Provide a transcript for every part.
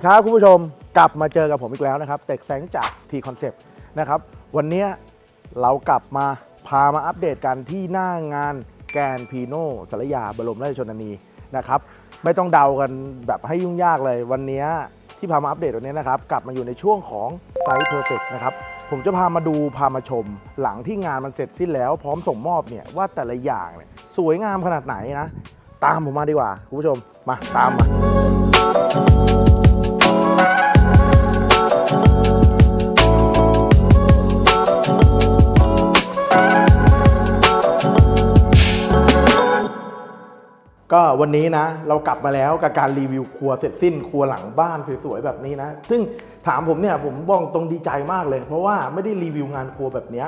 ดีครับคุณผู้ชมกลับมาเจอกับผมอีกแล้วนะครับเต็กแสงจาก T Concept นะครับ วันนี้เรากลับมาพามาอัปเดตกันที่หน้างานแกรนพีโนสารยาบรมราชชนนีนะครับไม่ต้องเดากันแบบให้ยุ่งยากเลย วันนี้ที่พามาอัปเดตวันนี้นะครับ กลับมาอยู่ในช่วงของไซส์เพอร์เฟกนะครับผมจะพามาดูพามาชม หลังที่งานมันเสร็จสิ้นแล้ว พร้อมส่งมอบเนี่ยว่าแต่ละอย่างเนี่ยสวยงามขนาดไหนนะ ตามผมมาดีกว่า คุณผู้ชมมาตามมา ก็วันนี้นะเรากลับมาแล้วกับการรีวิวครัวเสร็จสิ้นครัวหลังบ้านสวยๆแบบนี้นะ ซึ่งถามผมเนี่ยผมบอกตรงดีใจมากเลย เพราะว่าไม่ได้รีวิวงานครัวแบบนี้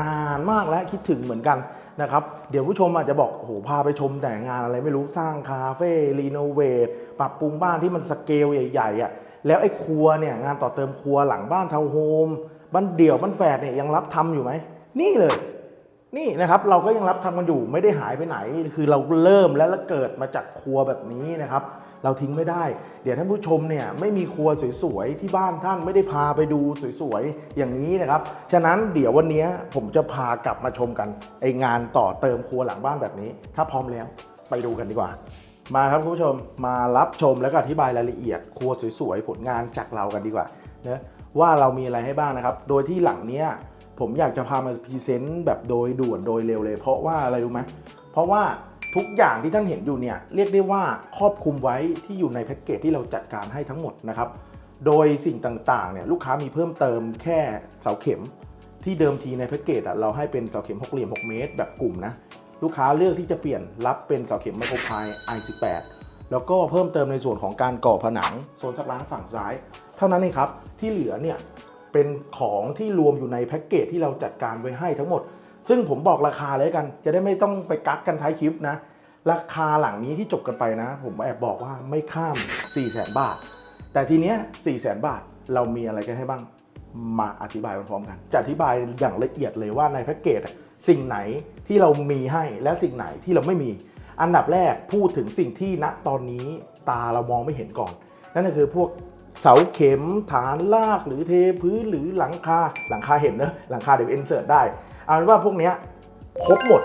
นานมากแล้วคิดถึงเหมือนกันนะครับเดี๋ยวผู้ชมอาจจะบอกโอ้โหพาไปชมแต่งานอะไรไม่รู้สร้างคาเฟ่รีโนเวทปรับปรุงบ้านที่มันสเกลใหญ่ๆอะ่ะแล้วไอ้ครัวเนี่ยงานต่อเติมครัวหลังบ้านทาวน์โฮมบ้านเดี่ยวบ้านแฝดเนี่ยยังรับทำอยู่ไหมนี่เลย นี่นะครับเราก็ยังรับทำกันอยู่ไม่ได้หายไปไหน คือเราเริ่มและแล้วเกิดมาจากครัวแบบนี้นะครับ เราทิ้งไม่ได้ เดี๋ยวท่านผู้ชมเนี่ยไม่มีครัวสวยๆที่บ้านท่านไม่ได้พาไปดูสวยๆอย่างนี้นะครับ ฉะนั้นเดี๋ยววันนี้ผมจะพากลับมาชมกันไองานต่อเติมครัวหลังบ้านแบบนี้ ถ้าพร้อมแล้วไปดูกันดีกว่า มาครับคุณผู้ชมมารับชมแล้วก็อธิบายรายละเอียด ครัวสวยๆผลงานจากเรากันดีกว่านะว่าเรามีอะไรให้บ้างนะครับ โดยที่หลังเนี้ย ผมอยากจะพามาพรีเซนต์แบบโดยด่วนโดยเร็วเลย เพราะว่าอะไรรู้ไหมเพราะว่าทุกอย่างที่ท่านเห็นอยู่เนี่ยเรียกได้ว่าครอบคลุมไว้ที่อยู่ในแพ็กเกจที่เราจัดการให้ทั้งหมดนะครับ โดยสิ่งต่างๆเนี่ยลูกค้ามีเพิ่มเติมแค่เสาเข็ม ที่เดิมทีในแพ็กเกจเราให้เป็นเสาเข็มหกเหลี่ยม 6 เมตร แบบกลุ่มนะลูกค้าเลือกที่จะเปลี่ยนรับเป็นเสาเข็มไมโครพาย i18 แล้วก็เพิ่มเติมในส่วนของการก่อผนังโซนซักล้างฝั่งซ้าย เท่านั้นเองครับที่เหลือเนี่ย เป็นของที่รวมอยู่ในแพ็กเกจที่เราจัดการไว้ให้ทั้งหมด ซึ่งผมบอกราคาเลยกัน จะได้ไม่ต้องไปกักกันท้ายคลิปนะ ราคาหลังนี้ที่จบกันไปนะ ผมแอบบอกว่าไม่ข้าม 4 0 0 0 0 0บาท แต่ทีเนี้ย4 0 0 0 0 0บาทเรามีอะไรกันให้บ้าง มาอธิบายพร้อมกัน จะอธิบายอย่างละเอียดเลยว่าในแพ็กเกจสิ่งไหนที่เรามีให้และสิ่งไหนที่เราไม่มี อันดับแรกพูดถึงสิ่งที่ณตอนนี้ตาเรามองไม่เห็นก่อน นั่นก็คือพวก เสาเข็มฐานลากหรือเทพื้นหรือหลังคาหลังคาเห็นเนอะหลังคาเดี๋ยวเอนเสิร์ตได้เอาเป็นว่าพวกนี้ครบหมด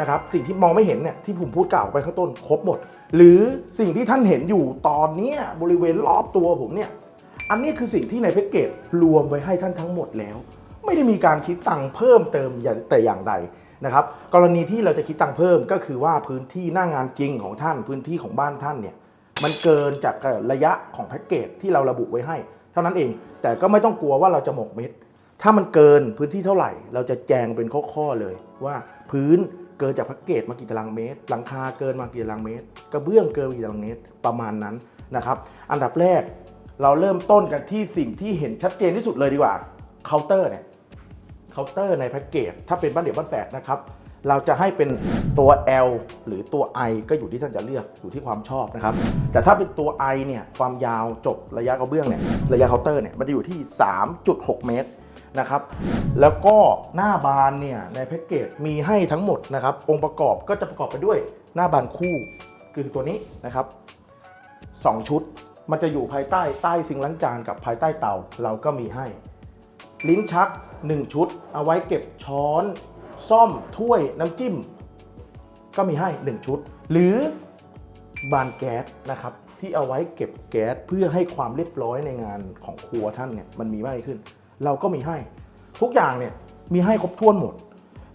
นะครับสิ่งที่มองไม่เห็นเนี่ยที่ผมพูดกล่าวไปข้างต้นครบหมด หรือสิ่งที่ท่านเห็นอยู่ตอนนี้บริเวณรอบตัวผมเนี่ยอันนี้คือสิ่งที่ในแพ็กเกจรวมไว้ให้ท่านทั้งหมดแล้ว ไม่ได้มีการคิดตังค์เพิ่มเติมแต่อย่างใดนะครับกรณีที่เราจะคิดตังค์เพิ่มก็คือว่าพื้นที่หน้างานจริงของท่านพื้นที่ของบ้านท่านเนี่ย มันเกินจากระยะของแพ็กเกจที่เราระบุไว้ให้ เท่านั้นเอง แต่ก็ไม่ต้องกลัวว่าเราจะหมกเม็ด ถ้ามันเกินพื้นที่เท่าไหร่ เราจะแจงเป็นข้อๆเลย ว่าพื้นเกินจากแพ็กเกจมากี่ตารางเมตร หลังคาเกินมากี่ตารางเมตร กระเบื้องเกินมากี่ตารางเมตรประมาณนั้นนะครับ อันดับแรกเราเริ่มต้นกันที่สิ่งที่เห็นชัดเจนที่สุดเลยดีกว่าเคาน์เตอร์เนี่ยเคาน์เตอร์ในแพ็กเกจถ้าเป็นบ้านเดี่ยวบ้านแฝดนะครับ เราจะให้เป็นตัว L หรือตัว I ก็อยู่ที่ท่านจะเลือกอยู่ที่ความชอบนะครับ แต่ถ้าเป็นตัว I เนี่ยความยาวจบระยะกระเบื้องเนี่ยระยะเคาน์เตอร์เนี่ยมันจะอยู่ที่ 3.6 เมตรนะครับ แล้วก็หน้าบานเนี่ยในแพ็กเกจมีให้ทั้งหมดนะครับ องค์ประกอบก็จะประกอบไปด้วยหน้าบานคู่คือตัวนี้นะครับ 2 ชุดมันจะอยู่ภายใต้ใต้ซิงล้างจานกับภายใต้เตาเราก็มีให้ ลิ้นชัก 1 ชุด เอาไว้เก็บช้อน ซ่อมถ้วยน้ำจิ้ม ก็มีให้ 1 ชุด หรือบานแก๊สนะครับ ที่เอาไว้เก็บแก๊สเพื่อให้ความเรียบร้อยในงานของครัวท่านเนี่ยมันมีมากขึ้น เราก็มีให้ ทุกอย่างเนี่ยมีให้ครบถ้วนหมด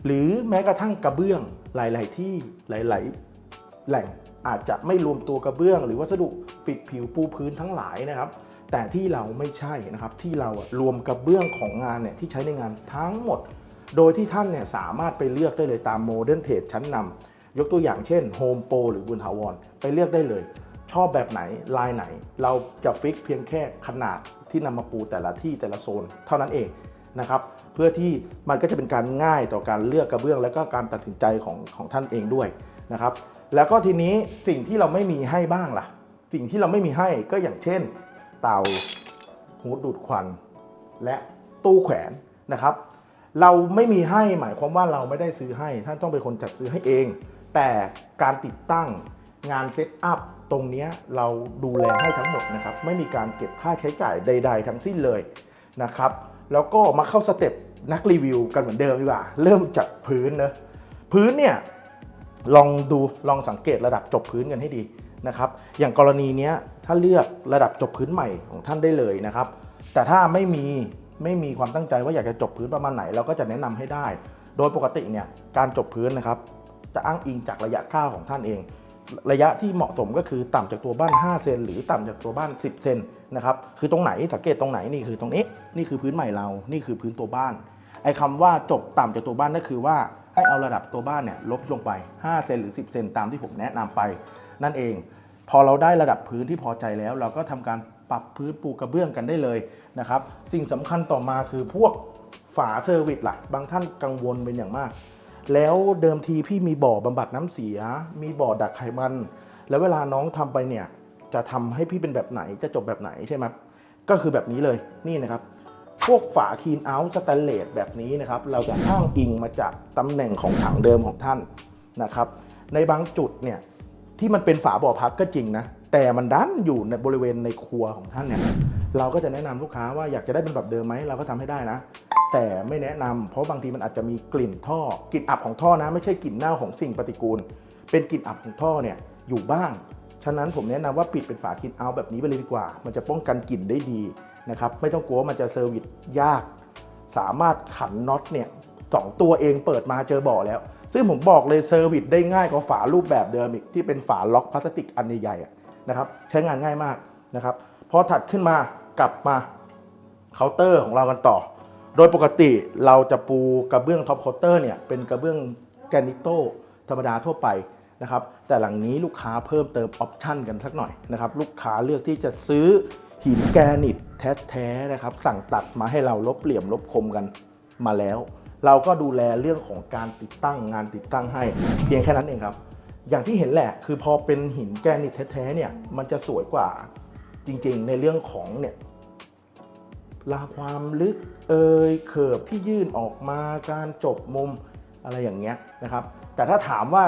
หรือแม้กระทั่งกระเบื้องหลาย ๆ ที่หลาย ๆ แหล่งอาจจะไม่รวมตัวกระเบื้อง หรือวัสดุปิดผิวปูพื้นทั้งหลายนะครับแต่ที่เราไม่ใช่นะครับที่เรารวมกระเบื้องของงานเนี่ยที่ใช้ในงานทั้งหมด โดยที่ท่านเนี่ยสามารถไปเลือกได้เลยตามโมเดิร์นเทรดชั้นนำยกตัวอย่างเช่น Home Pro หรือบุญถาวรไปเลือกได้เลย ชอบแบบไหนลายไหน เราจะฟิกเพียงแค่ขนาดที่นำมาปูแต่ละที่แต่ละโซน เท่านั้นเองนะครับเพื่อที่มันก็จะเป็นการง่ายต่อการเลือกกระเบื้อง และก็การตัดสินใจของของท่านเองด้วยนะครับแล้วก็ทีนี้สิ่งที่เราไม่มีให้บ้างล่ะ สิ่งที่เราไม่มีให้ก็อย่างเช่น เตาหูดูดควัน และตู้แขวนนะครับ เราไม่มีให้หมายความว่าเราไม่ได้ซื้อให้ ท่านต้องเป็นคนจัดซื้อให้เอง แต่การติดตั้งงานเซตอัพตรงนี้เราดูแลให้ทั้งหมดนะครับ ไม่มีการเก็บค่าใช้จ่ายใด ๆ ทั้งสิ้นเลยนะครับ แล้วก็มาเข้าสเต็ปนักรีวิวกันเหมือนเดิมดีกว่า เริ่มจากพื้นเนอะพื้นเนี่ยลองดูลองสังเกตระดับจบพื้นกันให้ดีนะครับ อย่างกรณีนี้ถ้าเลือกระดับจบพื้นใหม่ของท่านได้เลยนะครับ แต่ถ้าไม่มี ไม่มีความตั้งใจว่าอยากจะจบพื้นประมาณไหนเราก็จะแนะนำให้ได้ โดยปกติเนี่ยการจบพื้นนะครับ จะอ้างอิงจากระยะก้าวของท่านเอง ระยะที่เหมาะสมก็คือต่ำจากตัวบ้าน 5 เซนหรือต่ำจากตัวบ้าน 10 เซนนะครับคือตรงไหนสังเกตตรงไหนนี่คือตรงนี้นี่คือพื้นใหม่เรา นี่คือพื้นตัวบ้านไอ้คำว่าจบต่ำจากตัวบ้านก็คือว่าให้เอาระดับตัวบ้านเนี่ยลบลงไป 5 เซนหรือ 10 เซนตามที่ผมแนะนำไป นั่นเอง พอเราได้ระดับพื้นที่พอใจแล้ว เราก็ทำการ ปรับพื้นปูกระเบื้องกันได้เลยนะครับสิ่งสำคัญต่อมาคือพวกฝาเซอร์วิสล่ะบางท่านกังวลเป็นอย่างมาก แล้วเดิมทีพี่มีบ่อบำบัดน้ำเสีย มีบ่อดักไขมัน แล้วเวลาน้องทำไปเนี่ยจะทำให้พี่เป็นแบบไหนจะจบแบบไหนใช่ไหมก็คือแบบนี้เลยนี่นะครับพวกฝาคีนเอาท์สแตนเลสแบบนี้นะครับเราจะอ้างอิงมาจากตำแหน่งของถังเดิมของท่านนะครับในบางจุดเนี่ยที่มันเป็นฝาบ่อพักก็จริงนะ แต่มันดันอยู่ในบริเวณในครัวของท่านเนี่ยเราก็จะแนะนำลูกค้าว่าอยากจะได้เป็นแบบเดิมไหมเราก็ทำให้ได้นะ แต่ไม่แนะนำเพราะบางทีมันอาจจะมีกลิ่นท่อกลิ่นอับของท่อนะ ไม่ใช่กลิ่นเน่าของสิ่งปฏิกูล เป็นกลิ่นอับของท่อเนี่ยอยู่บ้าง ฉะนั้นผมแนะนำว่าปิดเป็นฝาคินเอาแบบนี้ไปเลยดีกว่า มันจะป้องกันกลิ่นได้ดีนะครับไม่ต้องกลัวมันจะเซอร์วิสยาก สามารถขันน็อตเนี่ยสองตัวเองเปิดมาเจอบ่อแล้ว ซึ่งผมบอกเลยเซอร์วิสได้ง่ายกว่าฝารูปแบบเดิมอีกที่เป็นฝาล็อกพลาสติกอันใหญ่ๆ นะครับใช้งานง่ายมากนะครับพอถัดขึ้นมากลับมาเคาน์เตอร์ของเรากันต่อ โดยปกติเราจะปูกระเบื้องท็อปเคาน์เตอร์เนี่ยเป็นกระเบื้องแกรนิโตธรรมดาทั่วไปนะครับแต่หลังนี้ลูกค้าเพิ่มเติมออปชั่นกันสักหน่อยนะครับลูกค้าเลือกที่จะซื้อหินแกรนิตแท้ๆนะครับสั่งตัดมาให้เราลบเหลี่ยมลบคมกันมาแล้ว เราก็ดูแลเรื่องของการติดตั้งงานติดตั้งให้เพียงแค่นั้นเองครับ อย่างที่เห็นแหละคือพอเป็นหินแกรนิตแท้ๆเนี่ยมันจะสวยกว่าจริงๆ ในเรื่องของเนี่ยลาความลึกเอยเขิบที่ยื่นออกมาการจบมุมอะไรอย่างเงี้ยนะครับ แต่ถ้าถามว่า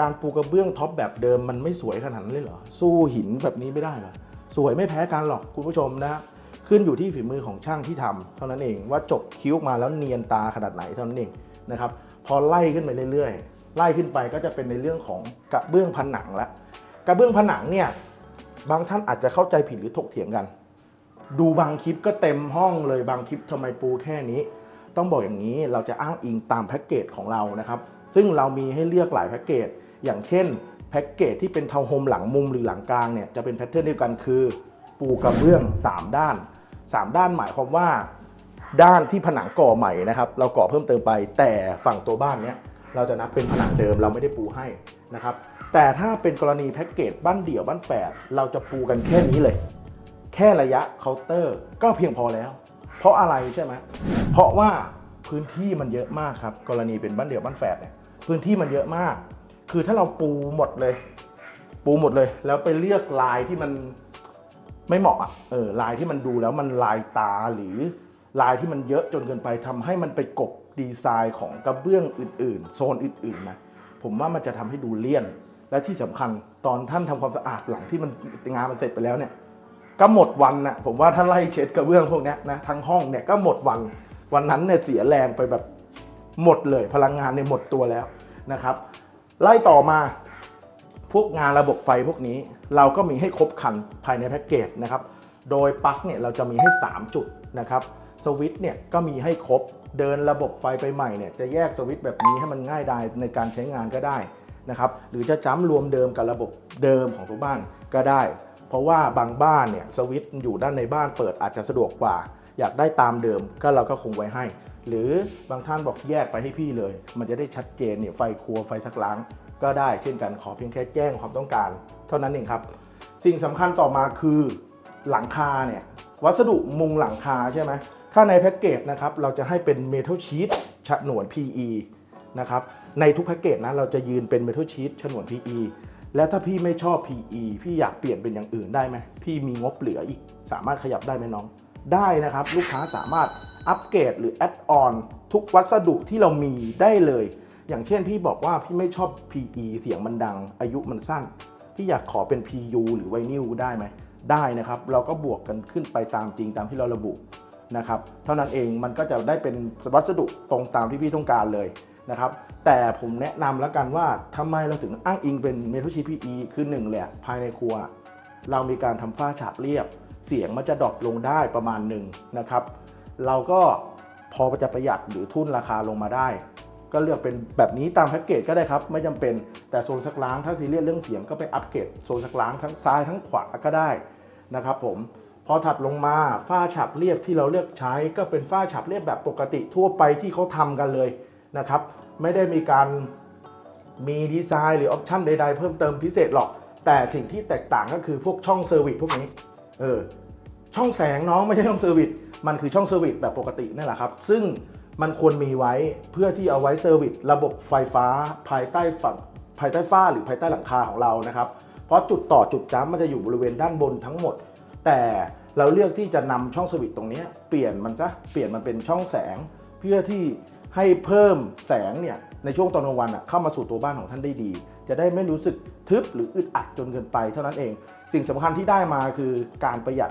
การปูกระเบื้องท็อปแบบเดิมมันไม่สวยขนาดนั้นเลยเหรอ สู้หินแบบนี้ไม่ได้เหรอ สวยไม่แพ้กันหรอกคุณผู้ชมนะ ขึ้นอยู่ที่ฝีมือของช่างที่ทำเท่านั้นเองว่าจบคิ้วมาแล้วเนียนตาขนาดไหนเท่านั้นเองนะครับ พอไล่ขึ้นไปเรื่อยๆ ไล่ขึ้นไปก็จะเป็นในเรื่องของกระเบื้องผนังละกระเบื้องผนังเนี่ยบางท่านอาจจะเข้าใจผิดหรือถกเถียงกัน ดูบางคลิปก็เต็มห้องเลยบางคลิปทำไมปูแค่นี้ ต้องบอกอย่างนี้เราจะอ้างอิงตามแพ็กเกจของเรานะครับ ซึ่งเรามีให้เลือกหลายแพ็กเกจอย่างเช่นแพ็กเกจที่เป็นทาวน์โฮมหลังมุมหรือหลังกลางเนี่ยจะเป็นแพทเทิร์นเดียวกันคือ ปูกระเบื้อง 3 ด้าน 3 ด้านหมายความว่า ด้านที่ผนังก่อใหม่นะครับ เราก่อเพิ่มเติมไปแต่ฝั่งตัวบ้านเนี้ย เราจะนับเป็นผนังเดิมเราไม่ได้ปูให้นะครับแต่ถ้าเป็นกรณีแพ็กเกจบ้านเดี่ยวบ้านแฝดเราจะปูกันแค่นี้เลย แค่ระยะเคาน์เตอร์ก็เพียงพอแล้ว เพราะอะไรใช่ไหมเพราะว่าพื้นที่มันเยอะมากครับกรณีเป็นบ้านเดี่ยวบ้านแฝดเนี่ยพื้นที่มันเยอะมาก คือถ้าเราปูหมดเลย ปูหมดเลย แล้วไปเลือกลายที่มันไม่เหมาะอะเออลายที่มันดูแล้วมันลายตาหรือลายที่มันเยอะจนเกินไปทำให้มันไปกบ ดีไซน์ของกระเบื้องอื่นๆ โซนอื่นๆนะผมว่ามันจะทำให้ดูเลี่ยน และที่สำคัญตอนท่านทำความสะอาดหลังที่มันงานมันเสร็จไปแล้วเนี่ยก็หมดวันนะผมว่าถ้าไล่เช็ดกระเบื้องพวกนี้นะทั้งห้องเนี่ยก็หมดวันวันนั้นเนี่ยเสียแรงไปแบบหมดเลย พลังงานเนี่ยหมดตัวแล้วนะครับ ไล่ต่อมาพวกงานระบบไฟพวกนี้ เราก็มีให้ครบคันภายในแพ็กเกจนะครับ โดยปลั๊กเนี่ยเราจะมีให้ 3 จุดนะครับสวิตช์เนี่ยก็มีให้ครบ เดินระบบไฟไปใหม่เนี่ยจะแยกสวิตช์แบบนี้ให้มันง่ายดายในการใช้งานก็ได้นะครับหรือจะจ้ำรวมเดิมกับระบบเดิมของทุกบ้านก็ได้ เพราะว่าบางบ้านเนี่ยสวิตช์อยู่ด้านในบ้านเปิดอาจจะสะดวกกว่า อยากได้ตามเดิมก็เราก็คงไว้ให้ หรือบางท่านบอกแยกไปให้พี่เลย มันจะได้ชัดเจนเนี่ยไฟครัวไฟซักล้างก็ได้เช่นกันขอเพียงแค่แจ้งความต้องการ เท่านั้นเองครับ สิ่งสำคัญต่อมาคือหลังคาเนี่ยวัสดุมุงหลังคาใช่ไหม ถ้าในแพ็กเกจนะครับเราจะให้เป็นเมทัลชีตฉนวน PE นะครับในทุกแพ็กเกจนะเราจะยืนเป็นเมทัลชีตฉนวน PE แล้วถ้าพี่ไม่ชอบ PE พี่อยากเปลี่ยนเป็นอย่างอื่นได้ไหมพี่มีงบเหลืออีก สามารถขยับได้ไหมน้อง ได้นะครับ ลูกค้าสามารถอัปเกรดหรือแอดออนทุกวัสดุที่เรามีได้เลย อย่างเช่นพี่บอกว่าพี่ไม่ชอบ PE เสียงมันดัง อายุมันสั้น พี่อยากขอเป็น PU หรือไวนิลได้ไหมได้นะครับ เราก็บวกกันขึ้นไปตามจริงตามที่เราระบุ นะครับเท่านั้นเองมันก็จะได้เป็นวัสดุตรงตามที่พี่ต้องการเลยนะครับแต่ผมแนะนำแล้วกันว่าทำไมเราถึงอ้างอิงเป็นเมทัลชีพีอีคือหนึ่งเละภายในครัว เรามีการทำฝ้าฉาบเรียบ เสียงมันจะดรอปลงได้ประมาณหนึ่งนะครับ เราก็พอจะประหยัดหรือทุนราคาลงมาได้ ก็เลือกเป็นแบบนี้ตามแพ็กเกจก็ได้ครับ ไม่จำเป็นแต่โซนซักล้างถ้าซีเรียสเรื่องเสียงก็ไปอัปเกรดโซนซักล้างทั้งซ้ายทั้งขวาก็ได้นะครับผม พอถัดลงมาฝ้าฉาบเรียบที่เราเลือกใช้ก็เป็นฝ้าฉาบเรียบแบบปกติทั่วไปที่เขาทำกันเลยนะครับ ไม่ได้มีการมีดีไซน์หรือออปชั่นใดๆ เพิ่มเติมพิเศษหรอก แต่สิ่งที่แตกต่างก็คือพวกช่องเซอร์วิสพวกนี้เออช่องแสงน้องไม่ใช่ช่องเซอร์วิสมันคือช่องเซอร์วิสแบบปกตินั่นแหละครับ ซึ่งมันควรมีไว้เพื่อที่เอาไว้เซอร์วิสระบบไฟฟ้าภายใต้ฝั่งภายใต้ฝ้าหรือภายใต้หลังคาของเรานะครับ เพราะจุดต่อจุดจ้ำมันจะอยู่บริเวณด้านบนทั้งหมด แต่เราเลือกที่จะนำช่องเซอร์วิสตรงนี้เปลี่ยนมันซะเปลี่ยนมันเป็นช่องแสง เพื่อที่ให้เพิ่มแสงเนี่ยในช่วงตอนกลางวันอะเข้ามาสู่ตัวบ้านของท่านได้ดี จะได้ไม่รู้สึกทึบหรืออึดอัดจนเกินไปเท่านั้นเอง สิ่งสำคัญที่ได้มาคือการประหยัด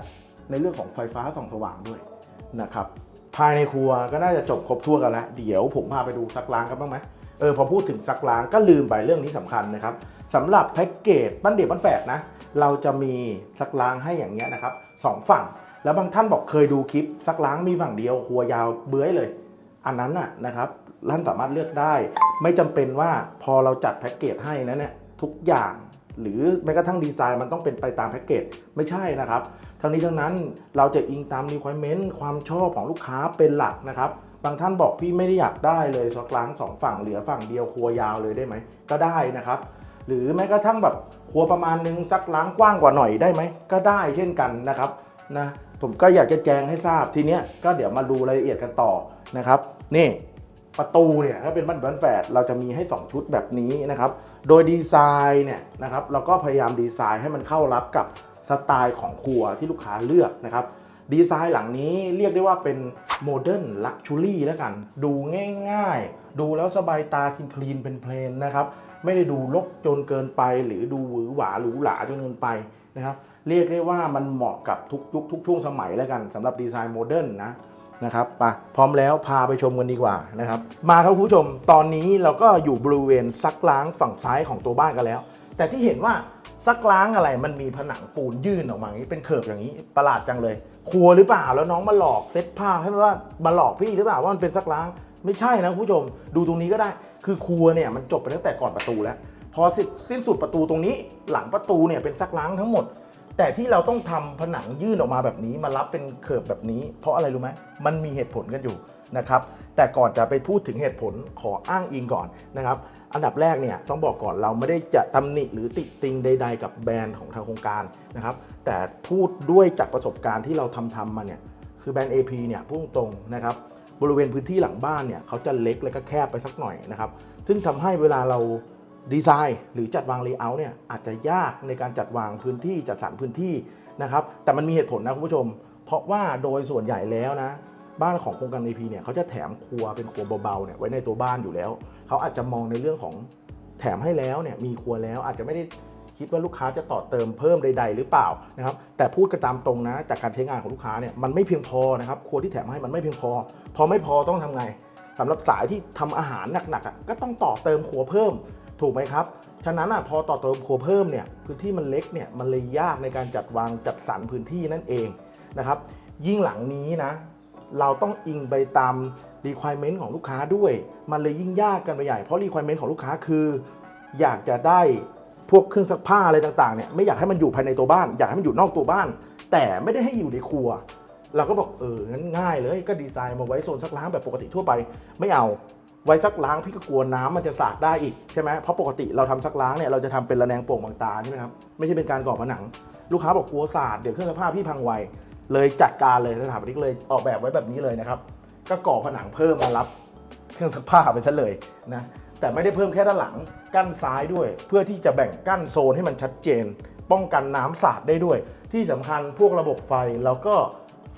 ในเรื่องของไฟฟ้าส่องสว่างด้วยนะครับภายในครัวก็น่าจะจบครบทั่วกันแล้ว เดี๋ยวผมพาไปดูซักล้างกันบ้างไหม เออพอพูดถึงซักล้างก็ลืมไปเรื่องนี้สำคัญนะครับสำหรับแพ็กเกจบ้านเดี่ยวบ้านแฝดนะ เราจะมีซักล้างให้อย่างเงี้ยนะครับสองฝั่ง แล้วบางท่านบอกเคยดูคลิปซักล้างมีฝั่งเดียวครัวยาวเบื้อยเลย อันนั้นน่ะนะครับท่านสามารถเลือกได้ ไม่จำเป็นว่าพอเราจัดแพ็กเกจให้นะเนี่ยทุกอย่างหรือแม้กระทั่งดีไซน์มันต้องเป็นไปตามแพ็กเกจไม่ใช่นะครับ ทั้งนี้ทั้งนั้นเราจะอิงตาม requirement ความชอบของลูกค้าเป็นหลักนะครับ บางท่านบอกพี่ไม่ได้อยากได้เลยซักล้างสองฝั่งเหลือฝั่งเดียวครัวยาวเลยได้ไหมก็ได้นะครับ หรือแม้กระทั่งแบบครัวประมาณนึงซักล้างกว้างกว่าหน่อยได้ไหมก็ได้เช่นกันนะครับนะผมก็อยากจะแจ้งให้ทราบทีเนี้ยก็เดี๋ยวมาดูรายละเอียดกันต่อนะครับ นี่ประตูเนี่ยถ้าเป็นบ้านบ้านแฝดเราจะมีให้ 2 ชุดแบบนี้นะครับ โดยดีไซน์เนี่ยนะครับเราก็พยายามดีไซน์ให้มันเข้ารับกับสไตล์ของครัวที่ลูกค้าเลือกนะครับ ดีไซน์หลังนี้เรียกได้ว่าเป็นโมเดิร์นลักชูรี่แล้วกัน ดูง่ายๆ ดูแล้วสบายตาคลีนคลีนเป็นเพลนนะครับไม่ได้ดูรกจนเกินไป หรือดูหวือหวาหรูหราจนเกินไปนะครับเรียกได้ว่ามันเหมาะกับทุกยุคทุกช่วงสมัยแล้วกันสำหรับดีไซน์โมเดิร์นนะนะครับไปพร้อมแล้วพาไปชมกันดีกว่านะครับ มาครับคุณผู้ชม ตอนนี้เราก็อยู่บริเวณซักล้างฝั่งซ้ายของตัวบ้านกันแล้ว แต่ที่เห็นว่า ซักล้างอะไรมันมีผนังปูนยื่นออกมาอย่างนี้เป็นเขิบอย่างนี้ประหลาดจังเลย ครัวหรือเปล่าแล้วน้องมาหลอกเซ็ตผ้าให้ว่ามาหลอกพี่หรือเปล่าว่ามันเป็นซักล้างไม่ใช่นะคุณผู้ชม ดูตรงนี้ก็ได้ คือครัวเนี่ยมันจบไปตั้งแต่ก่อนประตูแล้ว พอสิ้นสิ้นสุดประตูตรงนี้ หลังประตูเนี่ยเป็นซักล้างทั้งหมด แต่ที่เราต้องทำผนังยื่นออกมาแบบนี้มารับเป็นเขิบแบบนี้ เพราะอะไรรู้ไหมมันมีเหตุผลกันอยู่ นะครับแต่ก่อนจะไปพูดถึงเหตุผลขออ้างอิงก่อนนะครับอันดับแรกเนี่ยต้องบอกก่อนเราไม่ได้จะตำหนิหรือติติงใด ๆ กับแบรนด์ของทางโครงการนะครับแต่พูดด้วยจากประสบการณ์ที่เราทำทำมาเนี่ยคือแบรนด์ AP เนี่ยพูดตรงนะครับบริเวณพื้นที่หลังบ้านเนี่ยเขาจะเล็กและก็แคบไปสักหน่อยนะครับซึ่งทำให้เวลาเราดีไซน์ หรือจัดวางเลเยอร์เนี่ยอาจจะยากในการจัดวางพื้นที่จัดสรรพื้นที่นะครับแต่มันมีเหตุผลนะคุณผู้ชม เพราะว่าโดยส่วนใหญ่แล้วนะ บ้านของโครงการ AP เนี่ยเขาจะแถมครัวเป็นครัวเบาๆเนี่ยไว้ในตัวบ้านอยู่แล้ว เขาอาจจะมองในเรื่องของแถมให้แล้วเนี่ยมีครัวแล้วอาจจะไม่ได้คิดว่าลูกค้าจะต่อเติมเพิ่มใด ๆ หรือเปล่านะครับแต่พูดกันตามตรงนะ จากการใช้งานของลูกค้าเนี่ยมันไม่เพียงพอนะครับครัวที่แถมให้มันไม่เพียงพอ พอไม่พอต้องทำไงสำหรับสายที่ทำอาหารหนักๆอะก็ต้องต่อเติมครัวเพิ่มถูกไหมครับ ฉะนั้นอะพอต่อเติมครัวเพิ่มเนี่ยพื้นที่มันเล็กเนี่ยมันเลยยากในการจัดวางจัดสรรพื้นที่นั่นเองนะครับยิ่งหลังนี้นะ เราต้องอิงไปตาม requirement ของลูกค้าด้วย มันเลยยิ่งยากกันไปใหญ่ เพราะ requirement ของลูกค้าคือ อยากจะได้พวกเครื่องซักผ้าอะไรต่างๆเนี่ยไม่อยากให้มันอยู่ภายในตัวบ้าน อยากให้มันอยู่นอกตัวบ้าน แต่ไม่ได้ให้อยู่ในครัว เราก็บอกเอองั้นง่ายเลยก็ดีไซน์มาไว้โซนซักล้างแบบปกติทั่วไป ไม่เอาไว้ซักล้างพี่ก็กลัวน้ำมันจะสาดได้อีกใช่ไหมเพราะปกติเราทำซักล้างเนี่ยเราจะทำเป็นระแนงโป่งบางตาใช่ไหมครับไม่ใช่เป็นการก่อผนัง ลูกค้าบอกกลัวสาดเดี๋ยวเครื่องซักผ้าพี่พังไว เลยจัดการเลยสถาปนิกเลยออกแบบไว้แบบนี้เลยนะครับ ก็ก่อผนังเพิ่มมารับเครื่องซักผ้าไปซะเลยนะแต่ไม่ได้เพิ่มแค่ด้านหลังกั้นซ้ายด้วย เพื่อที่จะแบ่งกั้นโซนให้มันชัดเจน ป้องกันน้ำสาดได้ด้วย ที่สำคัญพวกระบบไฟเราก็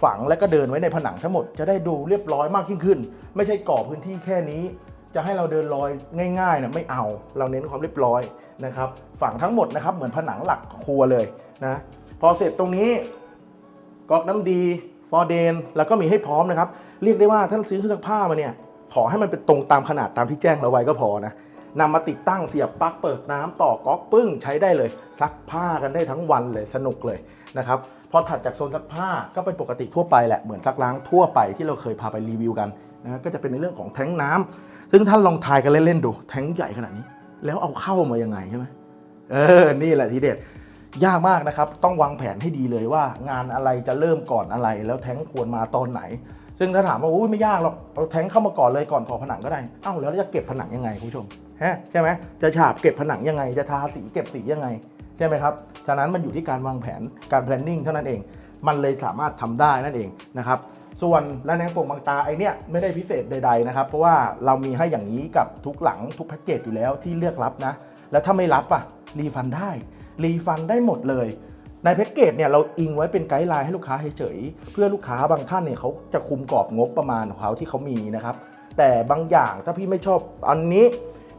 ฝังและก็เดินไว้ในผนังทั้งหมดจะได้ดูเรียบร้อยมากยิ่งขึ้น ไม่ใช่ก่อพื้นที่แค่นี้ จะให้เราเดินลอยง่ายๆนี่ยไม่เอา เราเน้นความเรียบร้อยนะครับ ฝังทั้งหมดนะครับเหมือนผนังหลักครัวเลยนะพอเสร็จตรงนี้ ก๊อกน้ำดีฟอร์เดนแล้วก็มีให้พร้อมนะครับ เรียกได้ว่าท่านซื้อเครื่องซักผ้ามาเนี่ย ขอให้มันเป็นตรงตามขนาดตามที่แจ้งเราไว้ก็พอนะนำมาติดตั้งเสียบปลั๊กเปิดน้ำต่อก๊อกปึ้งใช้ได้เลย ซักผ้ากันได้ทั้งวันเลยสนุกเลยนะครับพอถัดจากโซนซักผ้าก็เป็นปกติทั่วไปแหละเหมือนซักล้างทั่วไปที่เราเคยพาไปรีวิวกันนะก็จะเป็นในเรื่องของแท้งน้ำซึ่งท่านลองทายกันเล่นๆดูแท้งใหญ่ขนาดนี้ แล้วเอาเข้ามายังไงใช่ไหมเออนี่แหละทีเด็ด ยากมากนะครับ ต้องวางแผนให้ดีเลยว่างานอะไรจะเริ่มก่อนอะไร แล้วแท้งควรมาตอนไหน ซึ่งถ้าถามว่าอุ้ยไม่ยากหรอกเอาแท้งเข้ามาก่อนเลยก่อนขอผนังก็ได้เอ้าแล้วจะเก็บผนังยังไงคุณผู้ชมฮะใช่ไหมจะฉาบเก็บผนังยังไง จะทาสีเก็บสียังไงใช่ไหมครับฉะนั้นมันอยู่ที่การวางแผนการ planning เท่านั้นเอง มันเลยสามารถทำได้นั่นเองนะครับส่วนระแนงโป่งบางตาไอเนี้ยไม่ได้พิเศษใด ๆนะครับ เพราะว่าเรามีให้อย่างนี้กับทุกหลังทุกแพ็กเกจอยู่แล้วที่เลือกรับนะ แล้วถ้าไม่รับอะรีฟันได้ รีฟันได้หมดเลย ในแพ็กเกจเนี่ยเราอิงไว้เป็นไกด์ไลน์ให้ลูกค้าเฉยๆเพื่อลูกค้าบางท่านเนี่ยเขาจะคุมกรอบงบประมาณของเขาที่เขามีนะครับ แต่บางอย่างถ้าพี่ไม่ชอบอันนี้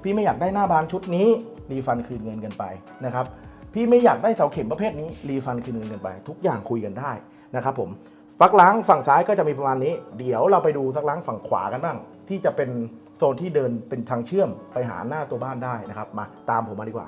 พี่ไม่อยากได้หน้าบานชุดนี้ รีฟันคืนเงินกันไปนะครับพี่ไม่อยากได้เสาเข็มประเภทนี้รีฟันคืนเงินกันไป ทุกอย่างคุยกันได้นะครับผมฟักล้างฝั่งซ้ายก็จะมีประมาณนี้ เดี๋ยวเราไปดูฟักล้างฝั่งขวากันบ้าง ที่จะเป็นโซนที่เดินเป็นทางเชื่อมไปหาหน้าตัวบ้านได้นะครับ มาตามผมมาดีกว่า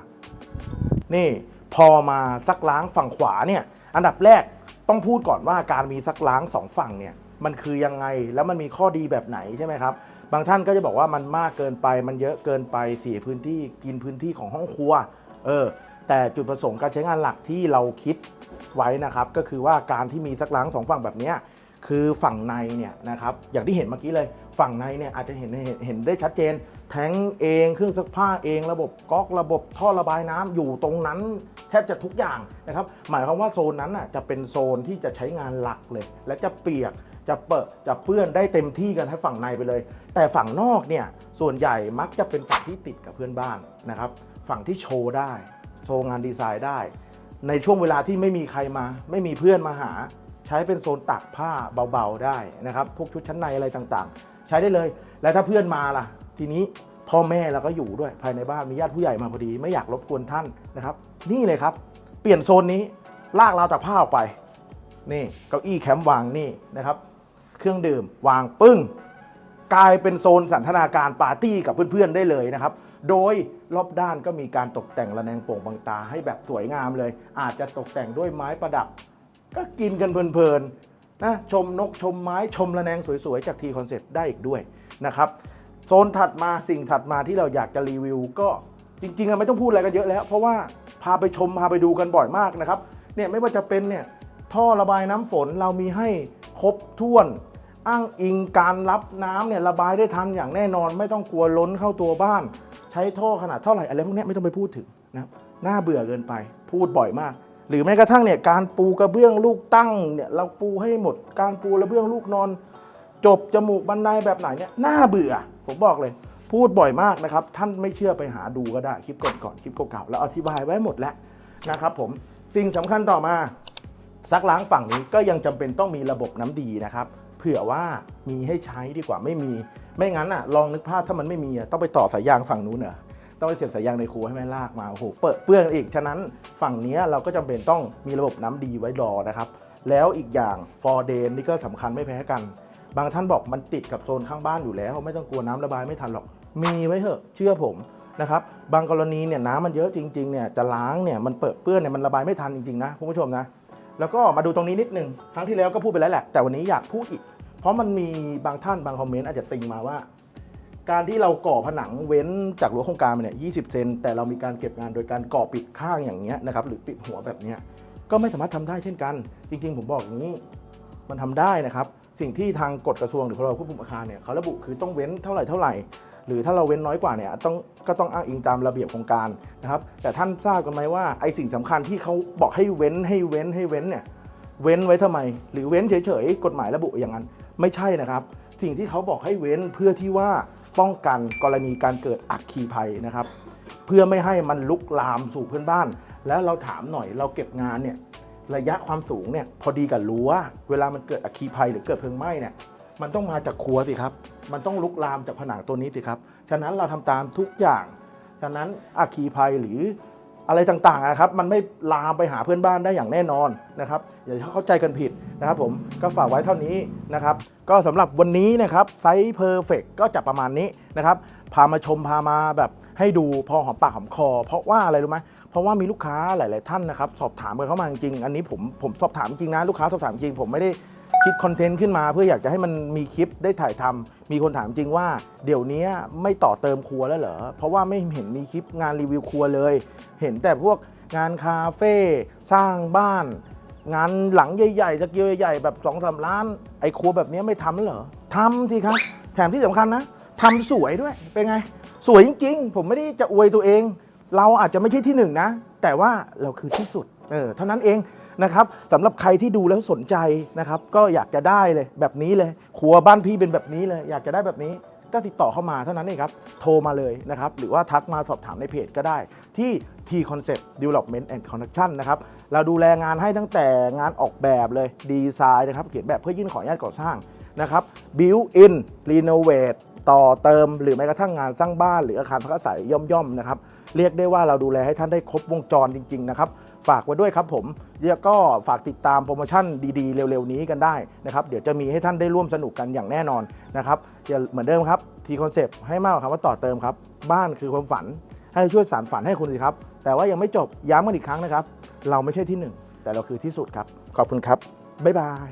นี่ พอมาซักล้างฝั่งขวาเนี่ยอันดับแรกต้องพูดก่อนว่าการมีซักล้างสองฝั่งเนี่ยมันคือยังไงแล้วมันมีข้อดีแบบไหนใช่ไหมครับ บางท่านก็จะบอกว่ามันมากเกินไป มันเยอะเกินไปเสียพื้นที่กินพื้นที่ของห้องครัวเออแต่จุดประสงค์การใช้งานหลักที่เราคิดไว้นะครับ ก็คือว่าการที่มีซักล้างสองฝั่งแบบนี้คือฝั่งในเนี่ยนะครับอย่างที่เห็นเมื่อกี้เลย ฝั่งในเนี่ยอาจจะเห็นเห็นหนได้ชัดเจน แทงเองเครื่องซักผ้าเองระบบก๊อกระบบท่อระบายน้ำอยู่ตรงนั้น แทบจะทุกอย่างนะครับ หมายความว่าโซนนั้นน่ะจะเป็นโซนที่จะใช้งานหลักเลย และจะเปียกจะเปิดจะเปื้อนได้เต็มที่กันให้ฝั่งในไปเลย แต่ฝั่งนอกเนี่ยส่วนใหญ่มักจะเป็นฝั่งที่ติดกับเพื่อนบ้านนะครับ ฝั่งที่โชว์ได้ โชว์งานดีไซน์ได้ ในช่วงเวลาที่ไม่มีใครมา ไม่มีเพื่อนมาหา ใช้เป็นโซนตากผ้าเบาๆได้นะครับ พวกชุดชั้นในอะไรต่างๆ ใช้ได้เลย และถ้าเพื่อนมาล่ะ ทีนี้ พ่อแม่เราก็อยู่ด้วยภายในบ้านมีญาติผู้ใหญ่มาพอดี ไม่อยากรบกวนท่านนะครับ นี่เลยครับ เปลี่ยนโซนนี้ลากราวตากผ้าออกไป นี่เก้าอี้แคมป์วางนี่นะครับ เครื่องดื่มวางปึ้ง กลายเป็นโซนสันทนาการปาร์ตี้กับเพื่อนๆได้เลยนะครับ โดยรอบด้านก็มีการตกแต่งระแนงโป่งบางตาให้แบบสวยงามเลย อาจจะตกแต่งด้วยไม้ประดับ ก็กินกันเพลินๆนะชมนกชมไม้ชมระแนงสวยๆจากทีคอนเซ็ปต์ได้อีกด้วยนะครับ โซนถัดมาสิ่งถัดมาที่เราอยากจะรีวิว ก็จริงๆอะไม่ต้องพูดอะไรกันเยอะแล้ว เพราะว่าพาไปชมพาไปดูกันบ่อยมากนะครับเนี่ยไม่ว่าจะเป็นเนี่ยท่อระบายน้ำฝนเรามีให้ครบถ้วน อ้างอิงการรับน้ำเนี่ยระบายได้ทันอย่างแน่นอน ไม่ต้องกลัวล้นเข้าตัวบ้าน ใช้ท่อขนาดเท่าไหร่อะไรพวกนี้ไม่ต้องไปพูดถึงนะน่าเบื่อเกินไป พูดบ่อยมาก หรือแม้กระทั่งเนี่ยการปูกระเบื้องลูกตั้งเนี่ยเราปูให้หมด การปูกระเบื้องลูกนอน จบจมูกบันไดแบบไหนเนี่ยน่าเบื่อ ผมบอกเลย พูดบ่อยมากนะครับ ท่านไม่เชื่อไปหาดูก็ได้คลิปก่อนก่อนคลิปเก่าๆแล้วอธิบายไว้หมดแล้วนะครับผมสิ่งสำคัญต่อมาซักล้างฝั่งนี้ก็ยังจำเป็นต้องมีระบบน้ำดีนะครับเผื่อว่ามีให้ใช้ดีกว่าไม่มี ไม่งั้นอะลองนึกภาพถ้ามันไม่มีอะต้องไปต่อสายยางฝั่งนู้นเหรอต้องไปเสียบสายยางในครัวให้แม่ลากมาโอ้โหเปิดเปื้อนอีก ฉะนั้นฝั่งนี้เราก็จำเป็นต้องมีระบบน้ำดีไว้รอนะครับ แล้วอีกอย่างฟอร์เดนนี่ก็สำคัญไม่แพ้กัน บางท่านบอกมันติดกับโซนข้างบ้านอยู่แล้ว ไม่ต้องกลัวน้ำระบายไม่ทันหรอก มีไว้เถอะเชื่อผมนะครับบางกรณีเนี่ยน้ำมันเยอะจริงๆเนี่ยจะล้างเนี่ยมันเปิดเปื้อนเนี่ยมันระบายไม่ทันจริงๆนะคุณผู้ชมนะแล้วก็มาดูตรงนี้นิดนึงครั้งที่แล้วก็พูดไปแล้วแหละ แต่วันนี้อยากพูดอีก เพราะมันมีบางท่านบางคอมเมนต์อาจจะติงมาว่า การที่เราก่อผนังเว้นจากรั้วโครงการมาเนี่ย20เซนแต่เรามีการเก็บงานโดยการก่อปิดข้างอย่างเงี้ยนะครับหรือปิดหัวแบบเนี้ยก็ไม่สามารถทำได้เช่นกัน จริง ๆ ผมบอกอย่างนี้มันทำได้นะครับ สิ่งที่ทางกฎกระทรวงหรือพรบควบคุมอาคารเนี่ยเขาระบุคือต้องเว้นเท่าไหร่เท่าไหร่หรือถ้าเราเว้นน้อยกว่าเนี่ยต้องก็ต้องอ้างอิงตามระเบียบโครงการนะครับแต่ท่านทราบกันไหมว่าไอ้สิ่งสำคัญที่เขาบอกให้เว้นให้เว้นให้เว้นเนี่ยเว้นไว้ทำไม หรือเว้นเฉยๆกฎหมายระบุอย่างนั้น ไม่ใช่นะครับ สิ่งที่เขาบอกให้เว้นเพื่อที่ว่าป้องกันกรณีการเกิดอัคคีภัยนะครับ เพื่อไม่ให้มันลุกลามสู่เพื่อนบ้าน แล้วเราถามหน่อยเราเก็บงานเนี่ย ระยะความสูงเนี่ยพอดีกับรั้วเวลามันเกิดอัคคีภัยหรือเกิดเพลิงไหม้เนี่ยมันต้องมาจากครัวสิครับ มันต้องลุกลามจากผนังตัวนี้สิครับ ฉะนั้นเราทำตามทุกอย่าง ฉะนั้นอาคีภัยหรืออะไรต่างๆนะครับ มันไม่ลามไปหาเพื่อนบ้านได้อย่างแน่นอนนะครับอย่าเข้าใจกันผิดนะครับ ผมก็ฝากไว้เท่านี้นะครับ ก็สำหรับวันนี้นะครับไซส์เพอร์เฟกก็จะประมาณนี้นะครับ พามาชมพามาแบบให้ดูพอหอมปากหอมคอ เพราะว่าอะไรรู้ไหม เพราะว่ามีลูกค้าหลาย ๆ ท่านนะครับสอบถามกันเข้ามาจริงอันนี้ผมผมสอบถามจริงนะลูกค้าสอบถามจริง ผมไม่ได้คิดคอนเทนต์ขึ้นมา เพื่ออยากจะให้มันมีคลิปได้ถ่ายทำมีคนถามจริงว่า เดี๋ยวนี้ไม่ต่อเติมครัวแล้วเหรอเพราะว่าไม่เห็นมีคลิปงานรีวิวครัวเลย เห็นแต่พวกงานคาเฟ่สร้างบ้าน งานหลังใหญ่ๆสเกลใหญ่ๆแบบ2องสาล้าน ไอ้ครัวแบบนี้ไม่ทำแล้วเหรอทำสิครับแถมที่สำคัญนะทำสวยด้วยเป็นไง สวยจริง ๆ ผมไม่ได้จะอวยตัวเอง เราอาจจะไม่ใช่ที่หนึ่งนะ แต่ว่าเราคือที่สุดเออเท่านั้นเองนะครับสำหรับใครที่ดูแล้วสนใจนะครับ ก็อยากจะได้เลยแบบนี้เลยครัวบ้านพี่เป็นแบบนี้เลย อยากจะได้แบบนี้ก็ติดต่อเข้ามาเท่านั้นเองครับ โทรมาเลยนะครับ หรือว่าทักมาสอบถามในเพจก็ได้ ที่ T Concept Development and Construction นะครับ เราดูแลงานให้ตั้งแต่งานออกแบบเลยดีไซน์นะครับ เขียนแบบเพื่อยื่นขออนุญาตก่อสร้างนะครับ Build in Renovate ต่อเติม หรือแม้กระทั่งงานสร้างบ้าน หรืออาคารพักอาศัยย่อมๆนะครับ เรียกได้ว่าเราดูแลให้ท่านได้ครบวงจรจริง ๆ นะครับ ฝากไว้ด้วยครับผมแล้วก็ฝากติดตามโปรโมชั่นดีๆ เร็วๆ นี้กันได้นะครับ เดี๋ยวจะมีให้ท่านได้ร่วมสนุกกันอย่างแน่นอนนะครับอย่าเหมือนเดิมครับทีคอนเซปต์ให้มากกว่าคำว่าต่อเติมครับ บ้านคือความฝันให้เราช่วยสารฝันให้คุณสิครับ แต่ว่ายังไม่จบย้ำกันอีกครั้งนะครับ เราไม่ใช่ที่หนึ่งแต่เราคือที่สุดครับ ขอบคุณครับบ๊ายบาย